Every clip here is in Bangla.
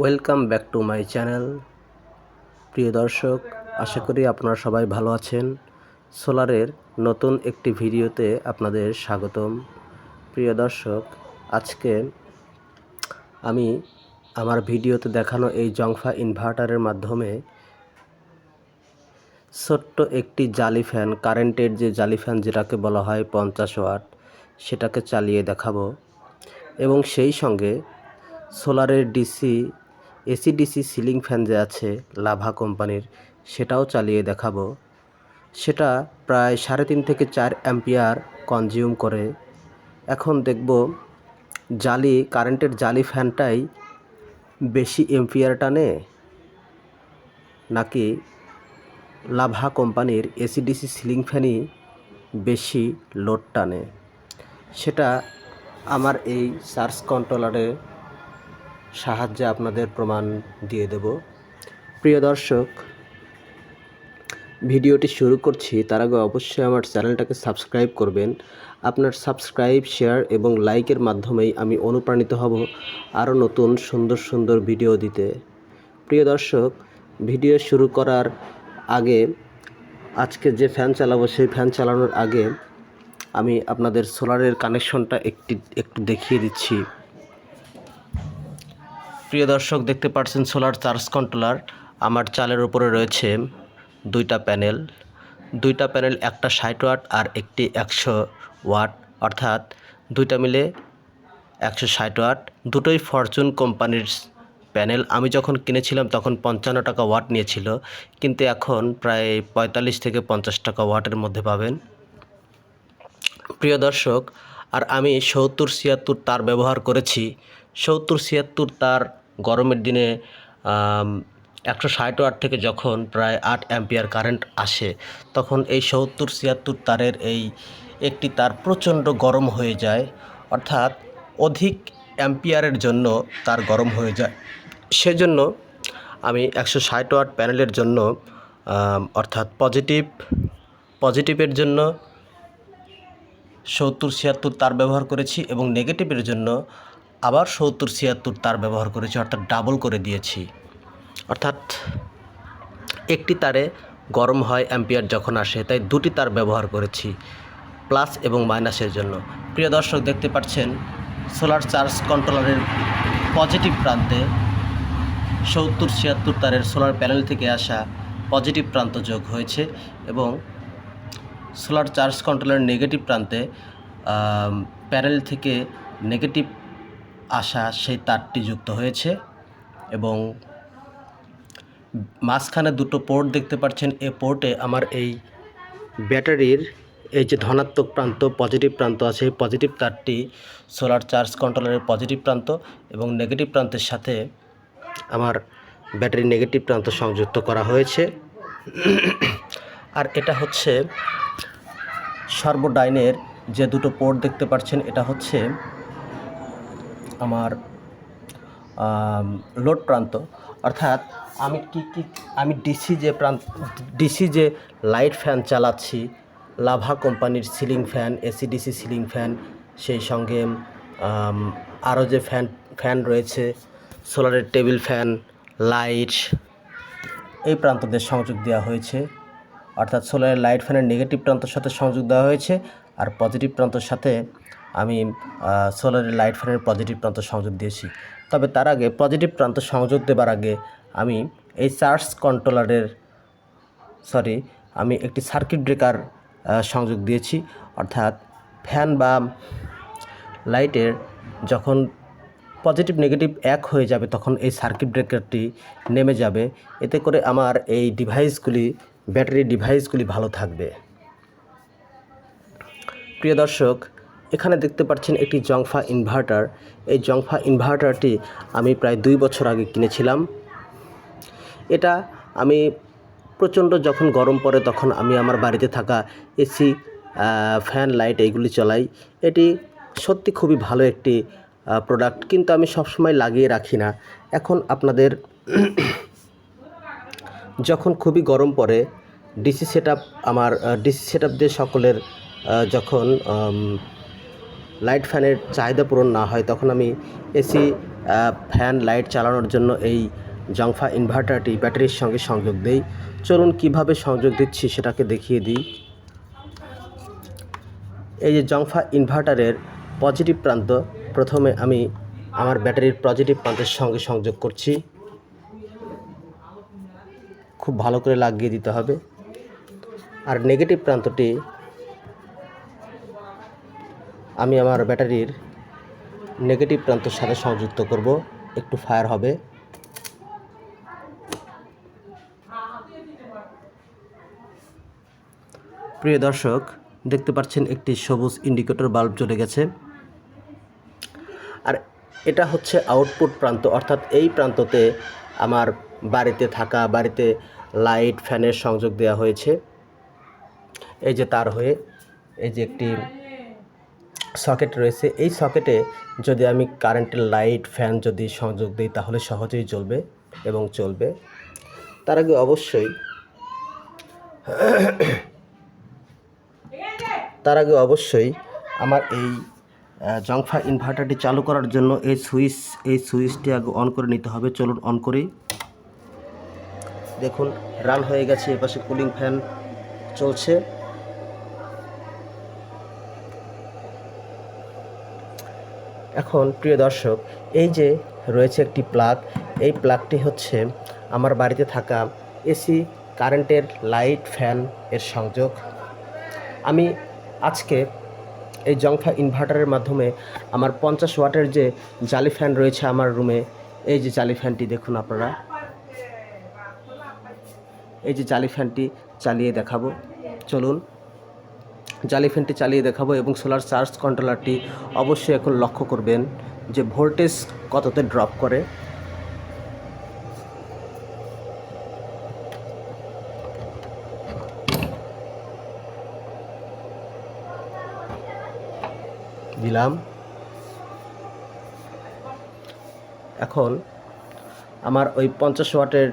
Welcome back to my channel প্রিয় দর্শক, আশা করি আপনারা সবাই ভালো আছেন। সোলারের নতুন একটি ভিডিওতে আপনাদের স্বাগতম। প্রিয় দর্শক, আজকে আমি আমার ভিডিওতে দেখানো এই জংফা ইনভার্টারের মাধ্যমে ছোট্ট একটি জালি ফ্যান কারেন্টের যে জালি ফ্যান যেটাকে বলা হয় পঞ্চাশ ওয়াট, সেটাকে চালিয়ে দেখাবো। এবং সেই সঙ্গে সোলারের DC AC DC ceiling fan যে আছে লাভা কোম্পানির, সেটাও চালিয়ে দেখাবো। সেটা প্রায় সাড়ে তিন থেকে চার অ্যাম্পিয়ার কনজিউম করে। এখন দেখব জালি কারেন্টের জালি ফ্যানটাই বেশি এম্পিয়ার টানে? নাকি লাভা কোম্পানির এসিডিসি সিলিং ফ্যানই বেশি লোড টানে? সেটা আমার এই সার্চ কন্ট্রোলারের সাহায্যে আপনাদের প্রমাণ দিয়ে দেব। প্রিয় দর্শক, ভিডিওটি শুরু করছি। তার আগে অবশ্যই আমার চ্যানেলটাকে সাবস্ক্রাইব করবেন। আপনার সাবস্ক্রাইব, শেয়ার এবং লাইকের মাধ্যমেই আমি অনুপ্রাণিত হব আরও নতুন সুন্দর সুন্দর ভিডিও দিতে। প্রিয় দর্শক, ভিডিও শুরু করার আগে আজকে যে ফ্যান চালাবো, সেই ফ্যান চালানোর আগে আমি আপনাদের সোলারের কানেকশনটা একটি, একটু দেখিয়ে দিচ্ছি। প্রিয় দর্শক, দেখতে পাচ্ছেন সোলার চার্জ কন্ট্রোলার। আমার চালের উপরে রয়েছে দুইটা প্যানেল। দুইটা প্যানেল একটা ষাট ওয়াট আর একটি একশো ওয়াট। অর্থাৎ দুইটা মিলে একশো ষাট ওয়াট। দুটোই ফরচুন কোম্পানির প্যানেল। আমি যখন কিনেছিলাম তখন পঞ্চান্ন টাকা ওয়াট নিয়েছিল। কিন্তু এখন প্রায় পঁয়তাল্লিশ থেকে পঞ্চাশ টাকা ওয়াটের মধ্যে পাবেন। প্রিয় দর্শক, আর আমি সত্তর ছিয়াত্তর তার ব্যবহার করেছি। সত্তর ছিয়াত্তর তার গরমের দিনে একশো ষাট ওয়াট থেকে যখন প্রায় আট অ্যাম্পিয়ার কারেন্ট আসে, তখন এই সত্তর ছিয়াত্তর তারের এই একটি তার প্রচণ্ড গরম হয়ে যায়, অর্থাৎ অধিক অ্যাম্পিয়ারের জন্য তার গরম হয়ে যায়। সেজন্য আমি একশো ষাট ওয়াট প্যানেলের জন্য অর্থাৎ পজিটিভ, পজিটিভের জন্য সত্তর ছিয়াত্তর তার ব্যবহার করেছি এবং নেগেটিভের জন্য আবার সত্তর, ছিয়াত্তর তার ব্যবহার করেছি, অর্থাৎ ডাবল করে দিয়েছি। অর্থাৎ একটি তারে গরম হয় অ্যাম্পিয়ার যখন আসে, তাই দুটি তার ব্যবহার করেছি প্লাস এবং মাইনাসের জন্য। প্রিয় দর্শক, দেখতে পাচ্ছেন সোলার চার্জ কন্ট্রোলারের পজিটিভ প্রান্তে সত্তর, ছিয়াত্তর তারের সোলার প্যানেল থেকে আসা পজিটিভ প্রান্ত যোগ হয়েছে এবং সোলার চার্জ কন্ট্রোলার নেগেটিভ প্রান্তে প্যানেল থেকে নেগেটিভ আসা সেই তারটি যুক্ত হয়েছে এবং মাঝখানে দুটো পোর্ট দেখতে পাচ্ছেন। এই পোর্টে আমার এই ব্যাটারির এই যে ধনাত্মক প্রান্ত পজিটিভ প্রান্ত আছে, এই পজিটিভ তারটি সোলার চার্জ কন্ট্রোলারের পজিটিভ প্রান্ত এবং নেগেটিভ প্রান্তের সাথে আমার ব্যাটারির নেগেটিভ প্রান্ত সংযুক্ত করা হয়েছে। আর এটা হচ্ছে সর্বডাইনের যে দুটো পোর্ট দেখতে পাচ্ছেন, এটা হচ্ছে আমার লোড প্রান্ত। অর্থাৎ আমি কি কি, আমি ডিসি যে প্রান্ত ডিসি যে লাইট ফ্যান চালাচ্ছি, লাভা কোম্পানির ceiling fan AC DC ceiling fan, সেই সঙ্গে আরও যে ফ্যান ফ্যান রয়েছে, সোলারের টেবিল ফ্যান, লাইট, এই প্রান্তদের সংযোগ দেওয়া হয়েছে। অর্থাৎ সোলারের লাইট ফ্যানের নেগেটিভ প্রান্তর সাথে সংযোগ দেওয়া হয়েছে, আর পজিটিভ প্রান্তর সাথে আমি সোলারের লাইট ফ্যানের পজিটিভ প্রান্ত সংযোগ দিয়েছি। তবে তার আগে পজিটিভ প্রান্ত সংযোগ দেবার আগে আমি এই চার্জ কন্ট্রোলারের সরি আমি একটি সার্কিট ব্রেকার সংযোগ দিয়েছি। অর্থাৎ ফ্যান বা লাইটের যখন পজিটিভ নেগেটিভ এক হয়ে যাবে তখন এই সার্কিট ব্রেকারটি নেমে যাবে। এতে করে আমার এই ডিভাইসগুলি ব্যাটারি ডিভাইসগুলি ভালো থাকবে। প্রিয় দর্শক এখানে দেখতে পাচ্ছেন একটি জংফা ইনভার্টার। এই জংফা ইনভার্টারটি আমি প্রায় দুই বছর আগে কিনেছিলাম। এটা আমি প্রচণ্ড যখন গরম পড়ে তখন আমি আমার বাড়িতে থাকা এসি ফ্যান, লাইট এইগুলি চলাই। এটি সত্যি খুবই ভালো একটি প্রোডাক্ট কিন্তু আমি সবসময় লাগিয়ে রাখি না। এখন আপনাদের যখন খুবই গরম পড়ে, ডিসি সেট আমার ডিসি সেট দিয়ে সকলের যখন লাইট ফ্যানের চাহিদা পূরণ না হয়, তখন আমি এসি ফ্যান, লাইট চালানোর জন্য এই জংফা ইনভার্টারটি ব্যাটারির সঙ্গে সংযোগ দেই। চলুন কীভাবে সংযোগ দিচ্ছি সেটাকে দেখিয়ে দিই। এই যে জংফা ইনভার্টারের পজিটিভ প্রান্ত, প্রথমে আমি আমার ব্যাটারির পজিটিভ প্রান্তের সঙ্গে সংযোগ করছি। খুব ভালো করে লাগিয়ে দিতে হবে। আর নেগেটিভ প্রান্তটি আমি আমার ব্যাটারির নেগেটিভ প্রান্তের সাথে সংযুক্ত করব। একটু ফায়ার হবে। প্রিয় দর্শক, দেখতে পাচ্ছেন একটি সবুজ ইন্ডিকেটর বাল্ব জ্বলে গেছে। আর এটা হচ্ছে আউটপুট প্রান্ত, অর্থাৎ এই প্রান্ততে আমার বাড়িতে থাকা, বাড়িতে লাইট, ফ্যানের সংযোগ দেওয়া হয়েছে। এই যে তার হয়ে, এই যে একটি সকেট রয়েছে। এই সকেটে যদি আমি কারেন্টের লাইট ফ্যান যদি সংযোগ দিই, তাহলে সহজেই জ্বলবে এবং চলবে। তার আগে অবশ্যই তার আগে অবশ্যই আমার এই জংফা ইনভার্টারটি চালু করার জন্য এই সুইচ এই সুইচটি আগে অন করে নিতে হবে। চলুন অন করি। দেখুন রান হয়ে গেছে, এপাশে কুলিং ফ্যান চলছে। এখন, প্রিয় দর্শক, এই যে রয়েছে একটি প্লাগ, এই প্লাগটি হচ্ছে আমার বাড়িতে থাকা এসি, কারেন্টের লাইট, ফ্যান এর সংযোগ। আমি আজকে এই জংফা ইনভার্টারের মাধ্যমে আমার পঞ্চাশ ওয়াটের যে জালি ফ্যান রয়েছে আমার রুমে এই যে জালি ফ্যানটি দেখুন আপনারা। এই যে জালি ফ্যানটি চালিয়ে দেখাবো। চলুন। জালি ফ্যানটি চালিয়ে দেখাবো এবং সোলার চার্জ কন্ট্রোলারটি অবশ্যই এখন লক্ষ্য করবেন যে ভোল্টেজ কততে ড্রপ করে। দিলাম। এখন আমার ওই পঞ্চাশ ওয়াটের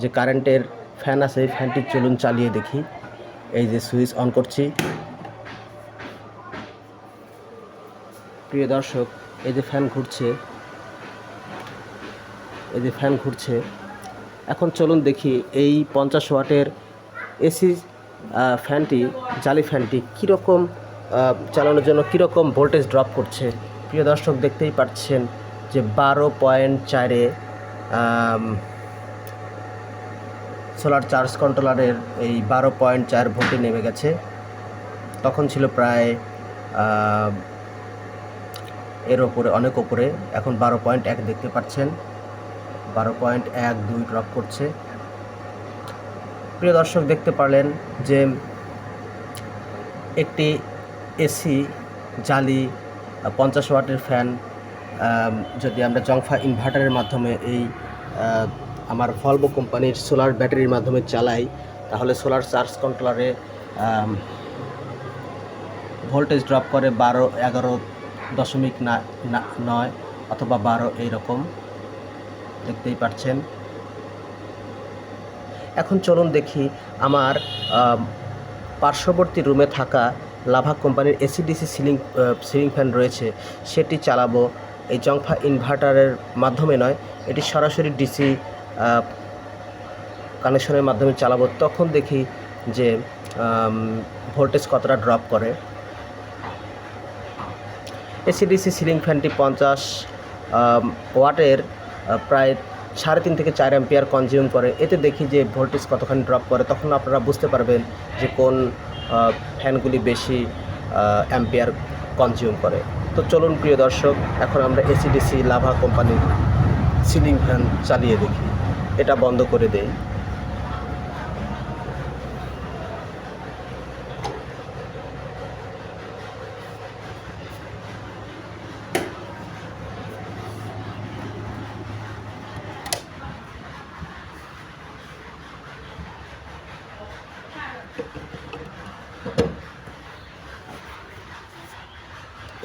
যে কারেন্টের ফ্যান আছে ফ্যানটি চলুন চালিয়ে দেখি। এই যে সুইচ অন করছি। প্রিয় দর্শক, এই যে ফ্যান ঘুরছে, এই যে ফ্যান ঘুরছে, এখন চলুন দেখি এই পঞ্চাশ ওয়াটের এসি ফ্যানটি জালি ফ্যানটি কীরকম চালানোর জন্য কীরকম ভোল্টেজ ড্রপ করছে। প্রিয় দর্শক, দেখতেই পাচ্ছেন যে বারো পয়েন্ট চারে সোলার চার্জ কন্ট্রোলারের এই বারো পয়েন্ট চার ভোল্টে নেমে গেছে। তখন ছিল প্রায় এর ওপরে অনেক ওপরে এখন বারো পয়েন্ট এক দেখতে পাচ্ছেন। বারো পয়েন্ট এক দুই ড্রপ করছে। প্রিয় দর্শক, দেখতে পারলেন যে একটি এসি জালি, পঞ্চাশ ওয়াটের ফ্যান যদি আমরা জংফা ইনভার্টারের মাধ্যমে এই আমার ভলভো কোম্পানির সোলার ব্যাটারির মাধ্যমে চালাই, তাহলে সোলার চার্জ কন্ট্রোলারে ভোল্টেজ ড্রপ করে বারো, এগারো দশমিক নয় অথবা বারো এইরকম। দেখতেই পাচ্ছেন এখন চলুন দেখি আমার পার্শ্ববর্তী রুমে থাকা লাভা কোম্পানির এসিডিসি সিলিং সিলিং ফ্যান রয়েছে। সেটি চালাবো। এই জংফা ইনভার্টারের মাধ্যমে নয়, এটি সরাসরি ডিসি কানেকশনের মাধ্যমে চালাবো। তখন দেখি যে ভোল্টেজ কতটা ড্রপ করে। এসিডিসি সিলিং ফ্যানটি পঞ্চাশ ওয়াটের প্রায় সাড়ে তিন থেকে চার অ্যাম্পিয়ার কনজিউম করে। এতে দেখি যে ভোল্টেজ কতখানি ড্রপ করে, তখন আপনারা বুঝতে পারবেন যে কোন ফ্যানগুলি বেশি অ্যাম্পিয়ার কনজিউম করে। তো চলুন প্রিয় দর্শক, এখন আমরা এসিডিসি লাভা কোম্পানির সিলিং ফ্যান চালিয়ে দেখি। এটা বন্ধ করে দেই।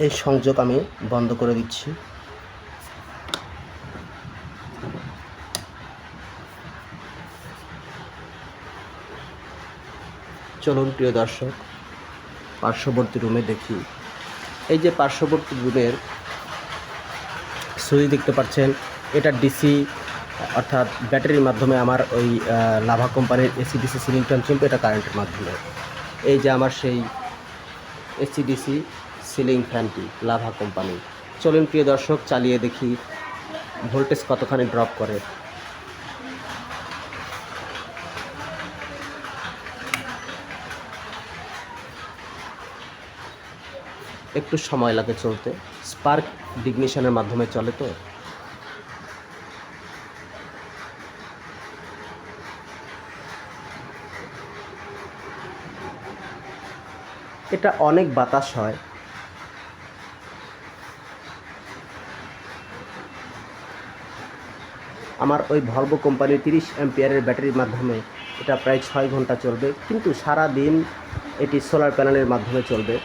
এই সংযোগ আমি বন্ধ করে দিচ্ছি। চলুন, প্রিয় দর্শক, পার্শ্ববর্তী রুমে দেখি। এই যে পার্শ্ববর্তী রুমের সুইচ দেখতে পাচ্ছেন, এটা ডিসি অর্থাৎ ব্যাটারির মাধ্যমে আমার ওই লাভা কোম্পানির এসি ডিসি সিলিং চলবে, এটা কারেন্টের মাধ্যমে। এই যে আমার সেই এসি ডিসি সিলিং ফ্যানটি লাভা কোম্পানি। চলুন প্রিয় দর্শক, চালিয়ে দেখি ভোল্টেজ কতখানি ড্রপ করে। একটু সময় লাগে চলতে। স্পার্ক ডিগনিশনের মাধ্যমে চলে তো? এটা অনেক বাতাস হয় আমার ওই ভলভো কোম্পানির তিরিশ অ্যাম্পিয়ারের ব্যাটারির মাধ্যমে এটা প্রায় ছয় ঘণ্টা চলবে। কিন্তু সারা দিন এটি সোলার প্যানেলের মাধ্যমে চলবে।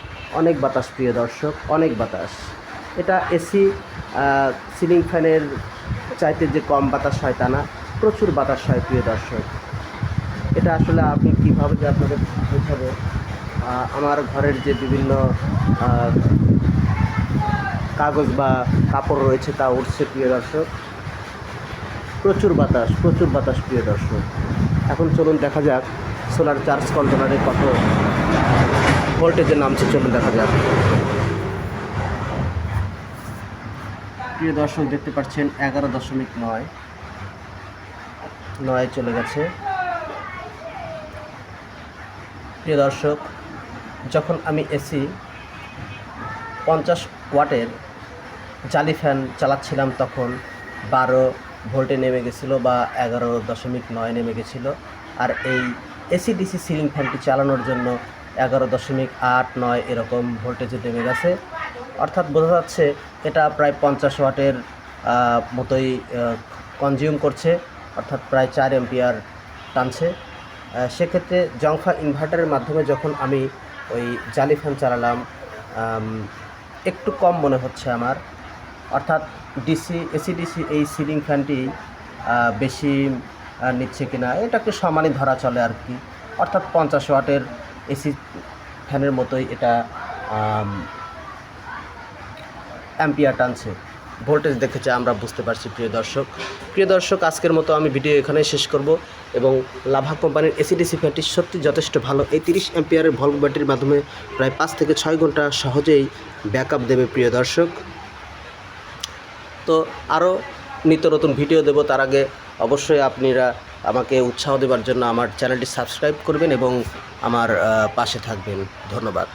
অনেক বাতাস, প্রিয় দর্শক, অনেক বাতাস। এটা এসি সিলিং ফ্যানের চাইতে যে কম বাতাস হয় তা না, প্রচুর বাতাস হয়, প্রিয় দর্শক। এটা আসলে আপনি কীভাবে যে আপনাদের বোঝাবো? আমার ঘরের যে বিভিন্ন কাগজ বা কাপড় রয়েছে তা উঠছে প্রিয় দর্শক। প্রচুর বাতাস প্রচুর বাতাস, প্রিয় দর্শক। এখন চলুন দেখা যাক সোলার চার্জ কন্ট্রোলারে কত ভোল্টেজে নামছে, চলুন দেখা যাক। প্রিয় দর্শক, দেখতে পাচ্ছেন এগারো দশমিক নয়। নয় চলে গেছে। প্রিয় দর্শক, যখন আমি এসি, পঞ্চাশ ওয়াটের জালি ফ্যান চালাচ্ছিলাম তখন, বারো ভোল্টে নেমে গেছিল বা এগারো দশমিক নয় নেমে গেছিল। আর এই এসি ডিসি সিলিং ফ্যানটি চালানোর জন্য এগারো দশমিক আট নয় এরকম ভোল্টেজে নেমে গেছে। অর্থাৎ বোঝা যাচ্ছে এটা প্রায় পঞ্চাশ ওয়াটের মতোই কনজিউম করছে। অর্থাৎ প্রায় চার এম্পিয়ার টানছে। সেক্ষেত্রে জংফা ইনভার্টারের মাধ্যমে যখন আমি ওই জালি ফ্যান চালালাম একটু কম মনে হচ্ছে আমার। অর্থাৎ ডিসি, এসিডিসি এই সিলিং ফ্যানটি বেশি নিচ্ছে কিনা, এটাকে সমানই ধরা চলে আর কি। অর্থাৎ পঞ্চাশ ওয়াটের এসি ফ্যানের মতোই এটা অ্যাম্পিয়ার টানছে। ভোল্টেজ দেখেছে, আমরা বুঝতে পারছি, প্রিয় দর্শক। প্রিয় দর্শক, আজকের মতো আমি ভিডিও এখানেই শেষ করব এবং লাভা কোম্পানির এসিডিসি ফ্যানটি সত্যি যথেষ্ট ভালো। এই তিরিশ অ্যাম্পিয়ারের ভলভ ব্যাটারির মাধ্যমে প্রায় পাঁচ থেকে ছয় ঘণ্টা সহজেই ব্যাকআপ দেবে, প্রিয় দর্শক। তো আরও নিত্য নতুন ভিডিও দেব। তার আগে অবশ্যই আপনারা আমাকে উৎসাহ দেবার জন্য আমার চ্যানেলটি সাবস্ক্রাইব করবেন এবং আমার পাশে থাকবেন। ধন্যবাদ।